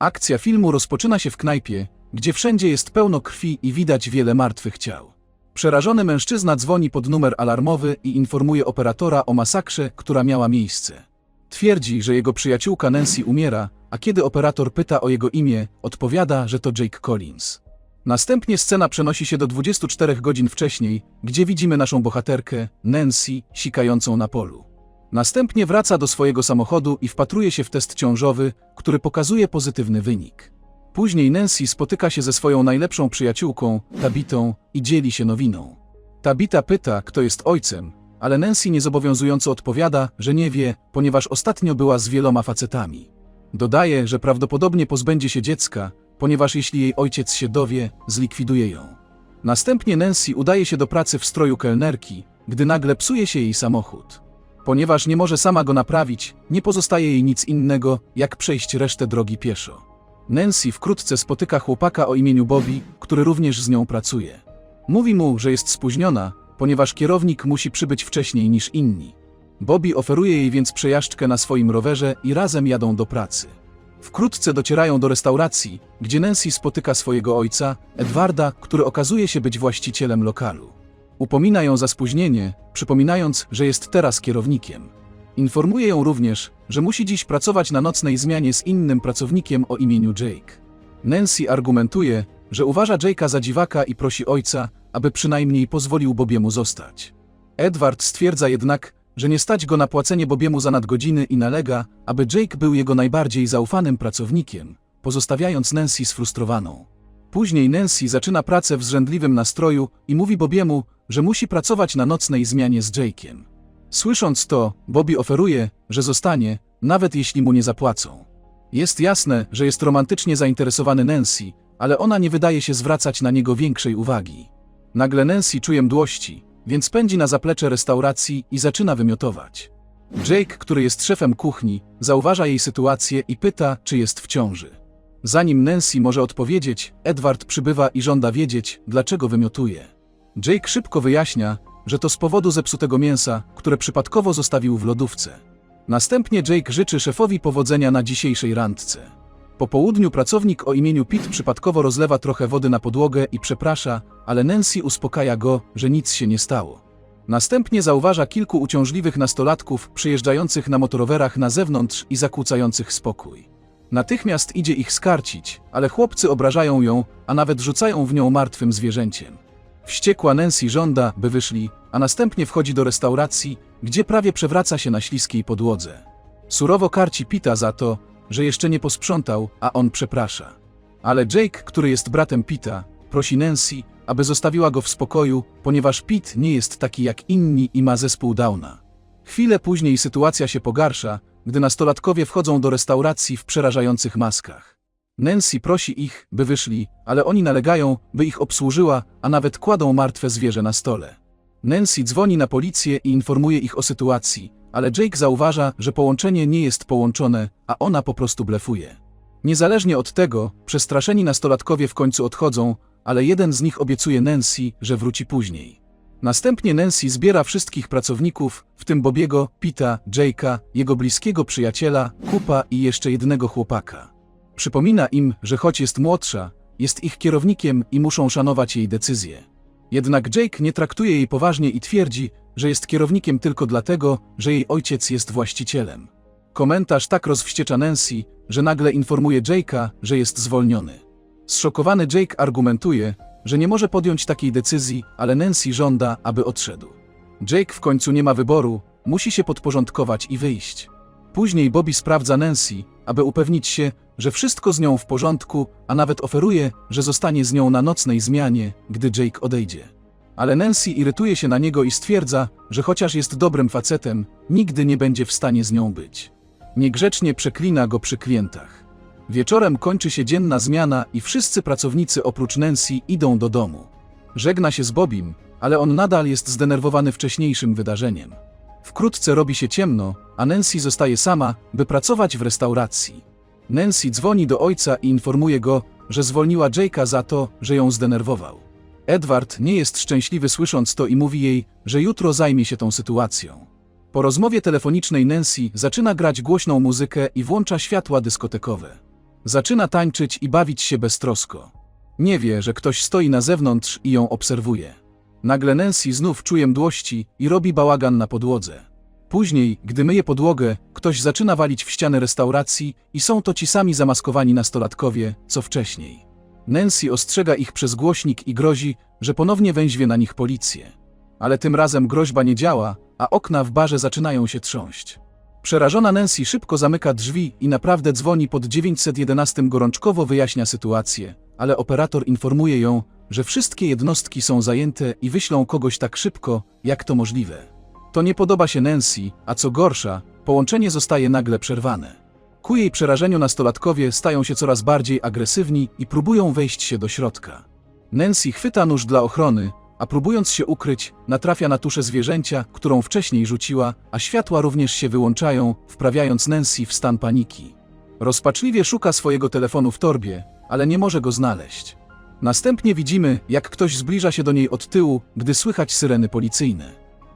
Akcja filmu rozpoczyna się w knajpie, gdzie wszędzie jest pełno krwi i widać wiele martwych ciał. Przerażony mężczyzna dzwoni pod numer alarmowy i informuje operatora o masakrze, która miała miejsce. Twierdzi, że jego przyjaciółka Nancy umiera, a kiedy operator pyta o jego imię, odpowiada, że to Jake Collins. Następnie scena przenosi się do 24 godzin wcześniej, gdzie widzimy naszą bohaterkę, Nancy, sikającą na polu. Następnie wraca do swojego samochodu i wpatruje się w test ciążowy, który pokazuje pozytywny wynik. Później Nancy spotyka się ze swoją najlepszą przyjaciółką, Tabitą, i dzieli się nowiną. Tabita pyta, kto jest ojcem, ale Nancy niezobowiązująco odpowiada, że nie wie, ponieważ ostatnio była z wieloma facetami. Dodaje, że prawdopodobnie pozbędzie się dziecka, ponieważ jeśli jej ojciec się dowie, zlikwiduje ją. Następnie Nancy udaje się do pracy w stroju kelnerki, gdy nagle psuje się jej samochód. Ponieważ nie może sama go naprawić, nie pozostaje jej nic innego, jak przejść resztę drogi pieszo. Nancy wkrótce spotyka chłopaka o imieniu Bobby, który również z nią pracuje. Mówi mu, że jest spóźniona, ponieważ kierownik musi przybyć wcześniej niż inni. Bobby oferuje jej więc przejażdżkę na swoim rowerze i razem jadą do pracy. Wkrótce docierają do restauracji, gdzie Nancy spotyka swojego ojca, Edwarda, który okazuje się być właścicielem lokalu. Upomina ją za spóźnienie, przypominając, że jest teraz kierownikiem. Informuje ją również, że musi dziś pracować na nocnej zmianie z innym pracownikiem o imieniu Jake. Nancy argumentuje, że uważa Jake'a za dziwaka i prosi ojca, aby przynajmniej pozwolił Bobiemu zostać. Edward stwierdza jednak, że nie stać go na płacenie Bobiemu za nadgodziny i nalega, aby Jake był jego najbardziej zaufanym pracownikiem, pozostawiając Nancy sfrustrowaną. Później Nancy zaczyna pracę w zrzędliwym nastroju i mówi Bobiemu, że musi pracować na nocnej zmianie z Jake'iem. Słysząc to, Bobby oferuje, że zostanie, nawet jeśli mu nie zapłacą. Jest jasne, że jest romantycznie zainteresowany Nancy, ale ona nie wydaje się zwracać na niego większej uwagi. Nagle Nancy czuje mdłości, więc pędzi na zaplecze restauracji i zaczyna wymiotować. Jake, który jest szefem kuchni, zauważa jej sytuację i pyta, czy jest w ciąży. Zanim Nancy może odpowiedzieć, Edward przybywa i żąda wiedzieć, dlaczego wymiotuje. Jake szybko wyjaśnia, że to z powodu zepsutego mięsa, które przypadkowo zostawił w lodówce. Następnie Jake życzy szefowi powodzenia na dzisiejszej randce. Po południu pracownik o imieniu Pete przypadkowo rozlewa trochę wody na podłogę i przeprasza, ale Nancy uspokaja go, że nic się nie stało. Następnie zauważa kilku uciążliwych nastolatków przyjeżdżających na motorowerach na zewnątrz i zakłócających spokój. Natychmiast idzie ich skarcić, ale chłopcy obrażają ją, a nawet rzucają w nią martwym zwierzęciem. Wściekła Nancy żąda, by wyszli, a następnie wchodzi do restauracji, gdzie prawie przewraca się na śliskiej podłodze. Surowo karci Pita za to, że jeszcze nie posprzątał, a on przeprasza. Ale Jake, który jest bratem Pita, prosi Nancy, aby zostawiła go w spokoju, ponieważ Pete nie jest taki jak inni i ma zespół Downa. Chwilę później sytuacja się pogarsza, gdy nastolatkowie wchodzą do restauracji w przerażających maskach. Nancy prosi ich, by wyszli, ale oni nalegają, by ich obsłużyła, a nawet kładą martwe zwierzę na stole. Nancy dzwoni na policję i informuje ich o sytuacji, ale Jake zauważa, że połączenie nie jest połączone, a ona po prostu blefuje. Niezależnie od tego, przestraszeni nastolatkowie w końcu odchodzą, ale jeden z nich obiecuje Nancy, że wróci później. Następnie Nancy zbiera wszystkich pracowników, w tym Bobiego, Pita, Jake'a, jego bliskiego przyjaciela, Kupa i jeszcze jednego chłopaka. Przypomina im, że choć jest młodsza, jest ich kierownikiem i muszą szanować jej decyzje. Jednak Jake nie traktuje jej poważnie i twierdzi, że jest kierownikiem tylko dlatego, że jej ojciec jest właścicielem. Komentarz tak rozwściecza Nancy, że nagle informuje Jake'a, że jest zwolniony. Zszokowany Jake argumentuje, że nie może podjąć takiej decyzji, ale Nancy żąda, aby odszedł. Jake w końcu nie ma wyboru, musi się podporządkować i wyjść. Później Bobby sprawdza Nancy, aby upewnić się, że wszystko z nią w porządku, a nawet oferuje, że zostanie z nią na nocnej zmianie, gdy Jake odejdzie. Ale Nancy irytuje się na niego i stwierdza, że chociaż jest dobrym facetem, nigdy nie będzie w stanie z nią być. Niegrzecznie przeklina go przy klientach. Wieczorem kończy się dzienna zmiana i wszyscy pracownicy oprócz Nancy idą do domu. Żegna się z Bobim, ale on nadal jest zdenerwowany wcześniejszym wydarzeniem. Wkrótce robi się ciemno, a Nancy zostaje sama, by pracować w restauracji. Nancy dzwoni do ojca i informuje go, że zwolniła Jake'a za to, że ją zdenerwował. Edward nie jest szczęśliwy słysząc to i mówi jej, że jutro zajmie się tą sytuacją. Po rozmowie telefonicznej Nancy zaczyna grać głośną muzykę i włącza światła dyskotekowe. Zaczyna tańczyć i bawić się beztrosko. Nie wie, że ktoś stoi na zewnątrz i ją obserwuje. Nagle Nancy znów czuje mdłości i robi bałagan na podłodze. Później, gdy myje podłogę, ktoś zaczyna walić w ścianę restauracji i są to ci sami zamaskowani nastolatkowie, co wcześniej. Nancy ostrzega ich przez głośnik i grozi, że ponownie węźwie na nich policję. Ale tym razem groźba nie działa, a okna w barze zaczynają się trząść. Przerażona Nancy szybko zamyka drzwi i naprawdę dzwoni pod 911 gorączkowo wyjaśnia sytuację, ale operator informuje ją, że wszystkie jednostki są zajęte i wyślą kogoś tak szybko, jak to możliwe. To nie podoba się Nancy, a co gorsza, połączenie zostaje nagle przerwane. Ku jej przerażeniu nastolatkowie stają się coraz bardziej agresywni i próbują wejść się do środka. Nancy chwyta nóż dla ochrony, a próbując się ukryć, natrafia na tuszę zwierzęcia, którą wcześniej rzuciła, a światła również się wyłączają, wprawiając Nancy w stan paniki. Rozpaczliwie szuka swojego telefonu w torbie, ale nie może go znaleźć. Następnie widzimy, jak ktoś zbliża się do niej od tyłu, gdy słychać syreny policyjne.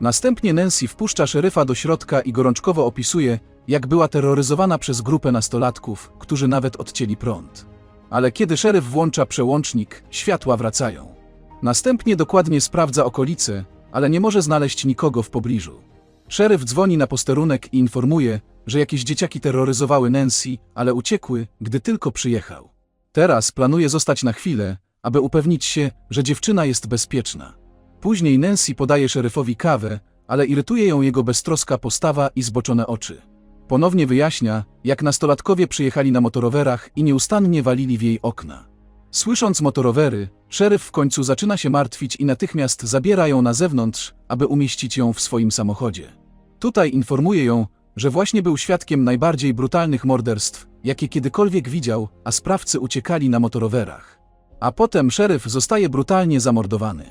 Następnie Nancy wpuszcza szeryfa do środka i gorączkowo opisuje, jak była terroryzowana przez grupę nastolatków, którzy nawet odcięli prąd. Ale kiedy szeryf włącza przełącznik, światła wracają. Następnie dokładnie sprawdza okolice, ale nie może znaleźć nikogo w pobliżu. Szeryf dzwoni na posterunek i informuje, że jakieś dzieciaki terroryzowały Nancy, ale uciekły, gdy tylko przyjechał. Teraz planuje zostać na chwilę, aby upewnić się, że dziewczyna jest bezpieczna. Później Nancy podaje szeryfowi kawę, ale irytuje ją jego beztroska postawa i zboczone oczy. Ponownie wyjaśnia, jak nastolatkowie przyjechali na motorowerach i nieustannie walili w jej okna. Słysząc motorowery, szeryf w końcu zaczyna się martwić i natychmiast zabiera ją na zewnątrz, aby umieścić ją w swoim samochodzie. Tutaj informuje ją, że właśnie był świadkiem najbardziej brutalnych morderstw, jakie kiedykolwiek widział, a sprawcy uciekali na motorowerach. A potem szeryf zostaje brutalnie zamordowany.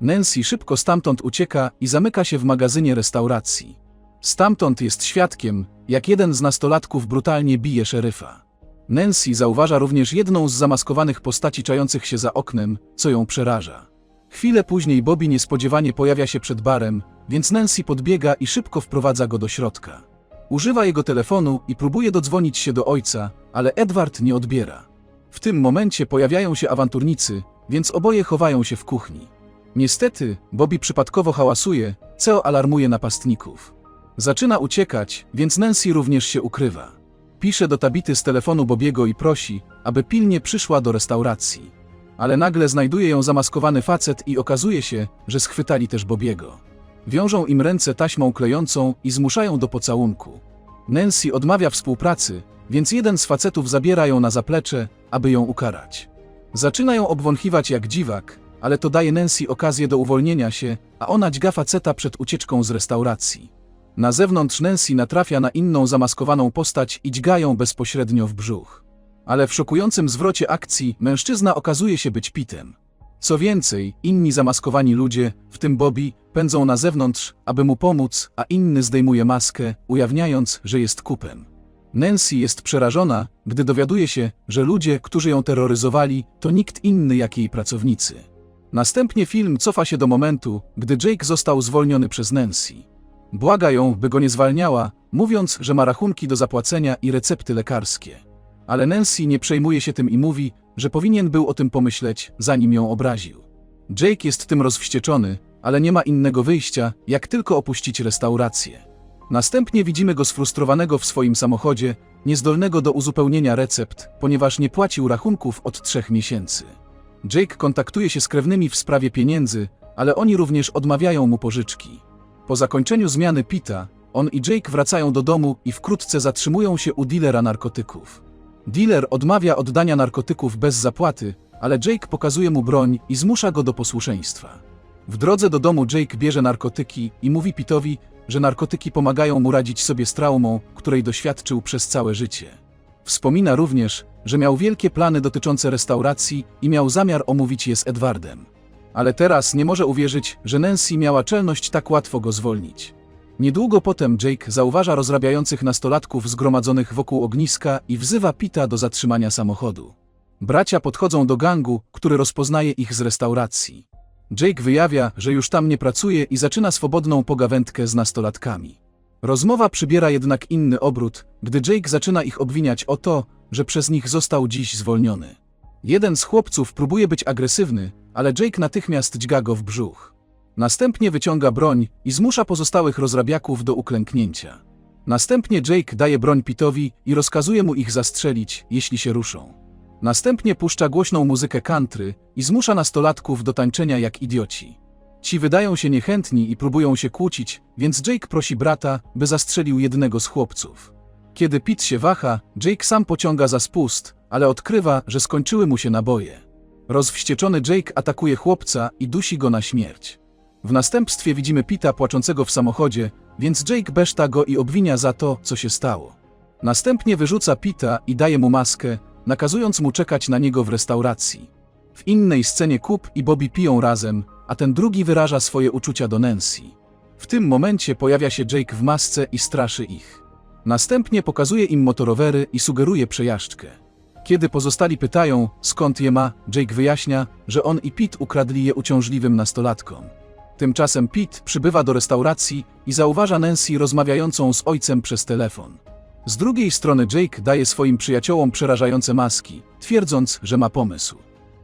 Nancy szybko stamtąd ucieka i zamyka się w magazynie restauracji. Stamtąd jest świadkiem, jak jeden z nastolatków brutalnie bije szeryfa. Nancy zauważa również jedną z zamaskowanych postaci czających się za oknem, co ją przeraża. Chwilę później Bobby niespodziewanie pojawia się przed barem, więc Nancy podbiega i szybko wprowadza go do środka. Używa jego telefonu i próbuje dodzwonić się do ojca, ale Edward nie odbiera. W tym momencie pojawiają się awanturnicy, więc oboje chowają się w kuchni. Niestety, Bobby przypadkowo hałasuje, co alarmuje napastników. Zaczyna uciekać, więc Nancy również się ukrywa. Pisze do Tabity z telefonu Bobiego i prosi, aby pilnie przyszła do restauracji. Ale nagle znajduje ją zamaskowany facet i okazuje się, że schwytali też Bobiego. Wiążą im ręce taśmą klejącą i zmuszają do pocałunku. Nancy odmawia współpracy, więc jeden z facetów zabiera ją na zaplecze, aby ją ukarać. Zaczyna ją obwąchiwać jak dziwak, ale to daje Nancy okazję do uwolnienia się, a ona dźga faceta przed ucieczką z restauracji. Na zewnątrz Nancy natrafia na inną zamaskowaną postać i dźga ją bezpośrednio w brzuch. Ale w szokującym zwrocie akcji mężczyzna okazuje się być Pitem. Co więcej, inni zamaskowani ludzie, w tym Bobby, pędzą na zewnątrz, aby mu pomóc, a inny zdejmuje maskę, ujawniając, że jest kupem. Nancy jest przerażona, gdy dowiaduje się, że ludzie, którzy ją terroryzowali, to nikt inny jak jej pracownicy. Następnie film cofa się do momentu, gdy Jake został zwolniony przez Nancy. Błaga ją, by go nie zwalniała, mówiąc, że ma rachunki do zapłacenia i recepty lekarskie. Ale Nancy nie przejmuje się tym i mówi, że powinien był o tym pomyśleć, zanim ją obraził. Jake jest tym rozwścieczony, ale nie ma innego wyjścia, jak tylko opuścić restaurację. Następnie widzimy go sfrustrowanego w swoim samochodzie, niezdolnego do uzupełnienia recept, ponieważ nie płacił rachunków od trzech miesięcy. Jake kontaktuje się z krewnymi w sprawie pieniędzy, ale oni również odmawiają mu pożyczki. Po zakończeniu zmiany Pita, on i Jake wracają do domu i wkrótce zatrzymują się u dealera narkotyków. Dealer odmawia oddania narkotyków bez zapłaty, ale Jake pokazuje mu broń i zmusza go do posłuszeństwa. W drodze do domu Jake bierze narkotyki i mówi Pitowi, że narkotyki pomagają mu radzić sobie z traumą, której doświadczył przez całe życie. Wspomina również, że miał wielkie plany dotyczące restauracji i miał zamiar omówić je z Edwardem. Ale teraz nie może uwierzyć, że Nancy miała czelność tak łatwo go zwolnić. Niedługo potem Jake zauważa rozrabiających nastolatków zgromadzonych wokół ogniska i wzywa Pita do zatrzymania samochodu. Bracia podchodzą do gangu, który rozpoznaje ich z restauracji. Jake wyjawia, że już tam nie pracuje i zaczyna swobodną pogawędkę z nastolatkami. Rozmowa przybiera jednak inny obrót, gdy Jake zaczyna ich obwiniać o to, że przez nich został dziś zwolniony. Jeden z chłopców próbuje być agresywny, ale Jake natychmiast dźga go w brzuch. Następnie wyciąga broń i zmusza pozostałych rozrabiaków do uklęknięcia. Następnie Jake daje broń Pitowi i rozkazuje mu ich zastrzelić, jeśli się ruszą. Następnie puszcza głośną muzykę country i zmusza nastolatków do tańczenia jak idioci. Ci wydają się niechętni i próbują się kłócić, więc Jake prosi brata, by zastrzelił jednego z chłopców. Kiedy Pete się waha, Jake sam pociąga za spust, ale odkrywa, że skończyły mu się naboje. Rozwścieczony Jake atakuje chłopca i dusi go na śmierć. W następstwie widzimy Pita płaczącego w samochodzie, więc Jake beszta go i obwinia za to, co się stało. Następnie wyrzuca Pita i daje mu maskę, nakazując mu czekać na niego w restauracji. W innej scenie Coop i Bobby piją razem, a ten drugi wyraża swoje uczucia do Nancy. W tym momencie pojawia się Jake w masce i straszy ich. Następnie pokazuje im motorowery i sugeruje przejażdżkę. Kiedy pozostali pytają, skąd je ma, Jake wyjaśnia, że on i Pete ukradli je uciążliwym nastolatkom. Tymczasem Pete przybywa do restauracji i zauważa Nancy rozmawiającą z ojcem przez telefon. Z drugiej strony Jake daje swoim przyjaciołom przerażające maski, twierdząc, że ma pomysł.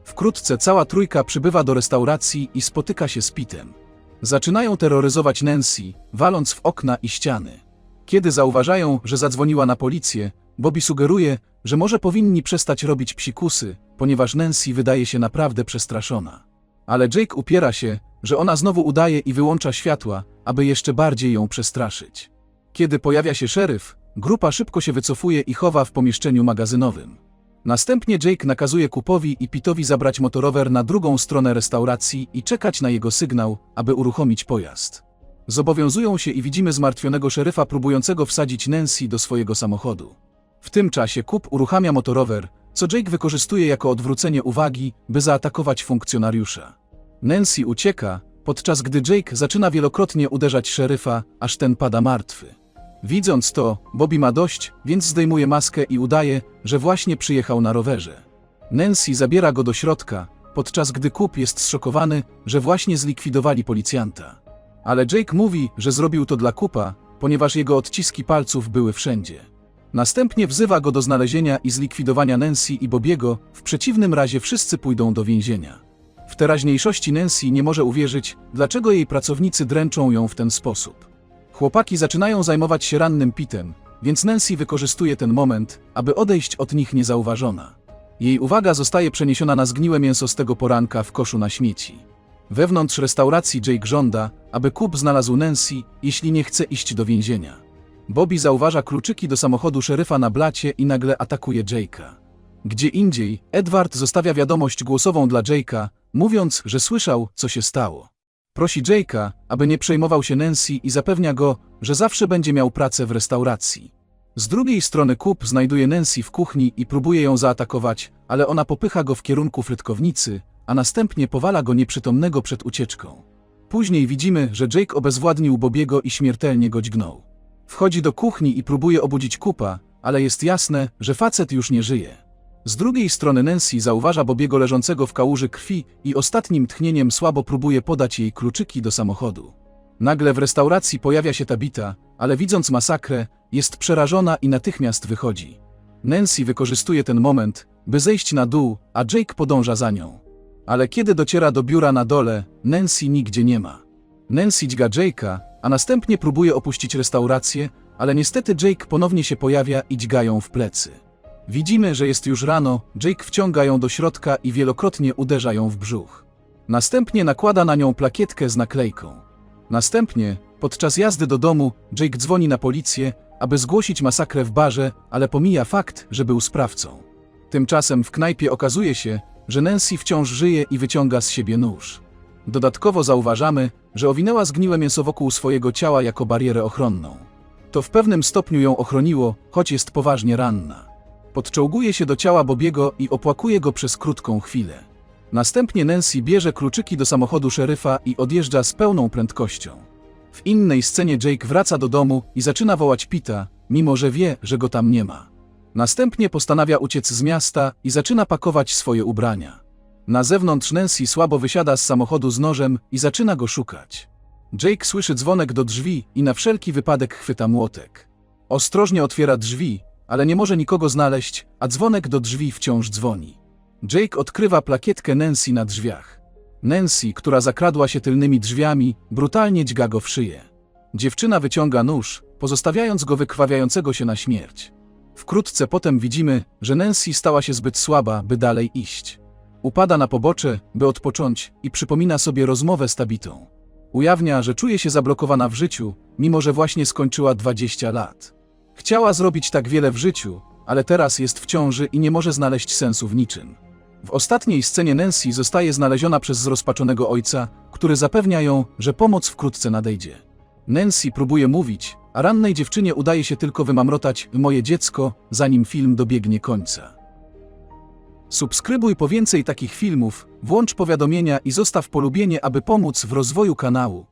Wkrótce cała trójka przybywa do restauracji i spotyka się z Pitem. Zaczynają terroryzować Nancy, waląc w okna i ściany. Kiedy zauważają, że zadzwoniła na policję, Bobby sugeruje, że może powinni przestać robić psikusy, ponieważ Nancy wydaje się naprawdę przestraszona. Ale Jake upiera się, że ona znowu udaje i wyłącza światła, aby jeszcze bardziej ją przestraszyć. Kiedy pojawia się szeryf, grupa szybko się wycofuje i chowa w pomieszczeniu magazynowym. Następnie Jake nakazuje Kupowi i Pitowi zabrać motorower na drugą stronę restauracji i czekać na jego sygnał, aby uruchomić pojazd. Zobowiązują się i widzimy zmartwionego szeryfa próbującego wsadzić Nancy do swojego samochodu. W tym czasie Kup uruchamia motorower, co Jake wykorzystuje jako odwrócenie uwagi, by zaatakować funkcjonariusza. Nancy ucieka, podczas gdy Jake zaczyna wielokrotnie uderzać szeryfa, aż ten pada martwy. Widząc to, Bobby ma dość, więc zdejmuje maskę i udaje, że właśnie przyjechał na rowerze. Nancy zabiera go do środka, podczas gdy Kup jest zszokowany, że właśnie zlikwidowali policjanta. Ale Jake mówi, że zrobił to dla Kupa, ponieważ jego odciski palców były wszędzie. Następnie wzywa go do znalezienia i zlikwidowania Nancy i Bobiego, w przeciwnym razie wszyscy pójdą do więzienia. W teraźniejszości Nancy nie może uwierzyć, dlaczego jej pracownicy dręczą ją w ten sposób. Chłopaki zaczynają zajmować się rannym Pitem, więc Nancy wykorzystuje ten moment, aby odejść od nich niezauważona. Jej uwaga zostaje przeniesiona na zgniłe mięso z tego poranka w koszu na śmieci. Wewnątrz restauracji Jake żąda, aby Kup znalazł Nancy, jeśli nie chce iść do więzienia. Bobby zauważa kluczyki do samochodu szeryfa na blacie i nagle atakuje Jake'a. Gdzie indziej, Edward zostawia wiadomość głosową dla Jake'a, mówiąc, że słyszał, co się stało. Prosi Jake'a, aby nie przejmował się Nancy i zapewnia go, że zawsze będzie miał pracę w restauracji. Z drugiej strony Kup znajduje Nancy w kuchni i próbuje ją zaatakować, ale ona popycha go w kierunku frytkownicy, a następnie powala go nieprzytomnego przed ucieczką. Później widzimy, że Jake obezwładnił Bobiego i śmiertelnie go dźgnął. Wchodzi do kuchni i próbuje obudzić Kupa, ale jest jasne, że facet już nie żyje. Z drugiej strony Nancy zauważa Bobiego leżącego w kałuży krwi i ostatnim tchnieniem słabo próbuje podać jej kluczyki do samochodu. Nagle w restauracji pojawia się Tabita, ale widząc masakrę, jest przerażona i natychmiast wychodzi. Nancy wykorzystuje ten moment, by zejść na dół, a Jake podąża za nią. Ale kiedy dociera do biura na dole, Nancy nigdzie nie ma. Nancy dźga Jake'a, a następnie próbuje opuścić restaurację, ale niestety Jake ponownie się pojawia i dźga ją w plecy. Widzimy, że jest już rano, Jake wciąga ją do środka i wielokrotnie uderza ją w brzuch. Następnie nakłada na nią plakietkę z naklejką. Następnie, podczas jazdy do domu, Jake dzwoni na policję, aby zgłosić masakrę w barze, ale pomija fakt, że był sprawcą. Tymczasem w knajpie okazuje się, że Nancy wciąż żyje i wyciąga z siebie nóż. Dodatkowo zauważamy, że owinęła zgniłe mięso wokół swojego ciała jako barierę ochronną. To w pewnym stopniu ją ochroniło, choć jest poważnie ranna. Podczołguje się do ciała Bobiego i opłakuje go przez krótką chwilę. Następnie Nancy bierze kluczyki do samochodu szeryfa i odjeżdża z pełną prędkością. W innej scenie Jake wraca do domu i zaczyna wołać Pita, mimo że wie, że go tam nie ma. Następnie postanawia uciec z miasta i zaczyna pakować swoje ubrania. Na zewnątrz Nancy słabo wysiada z samochodu z nożem i zaczyna go szukać. Jake słyszy dzwonek do drzwi i na wszelki wypadek chwyta młotek. Ostrożnie otwiera drzwi, ale nie może nikogo znaleźć, a dzwonek do drzwi wciąż dzwoni. Jake odkrywa plakietkę Nancy na drzwiach. Nancy, która zakradła się tylnymi drzwiami, brutalnie dźga go w szyję. Dziewczyna wyciąga nóż, pozostawiając go wykrwawiającego się na śmierć. Wkrótce potem widzimy, że Nancy stała się zbyt słaba, by dalej iść. Upada na pobocze, by odpocząć i przypomina sobie rozmowę z Tabitą. Ujawnia, że czuje się zablokowana w życiu, mimo że właśnie skończyła 20 lat. Chciała zrobić tak wiele w życiu, ale teraz jest w ciąży i nie może znaleźć sensu w niczym. W ostatniej scenie Nancy zostaje znaleziona przez zrozpaczonego ojca, który zapewnia ją, że pomoc wkrótce nadejdzie. Nancy próbuje mówić, a rannej dziewczynie udaje się tylko wymamrotać moje dziecko, zanim film dobiegnie końca. Subskrybuj po więcej takich filmów, włącz powiadomienia i zostaw polubienie, aby pomóc w rozwoju kanału.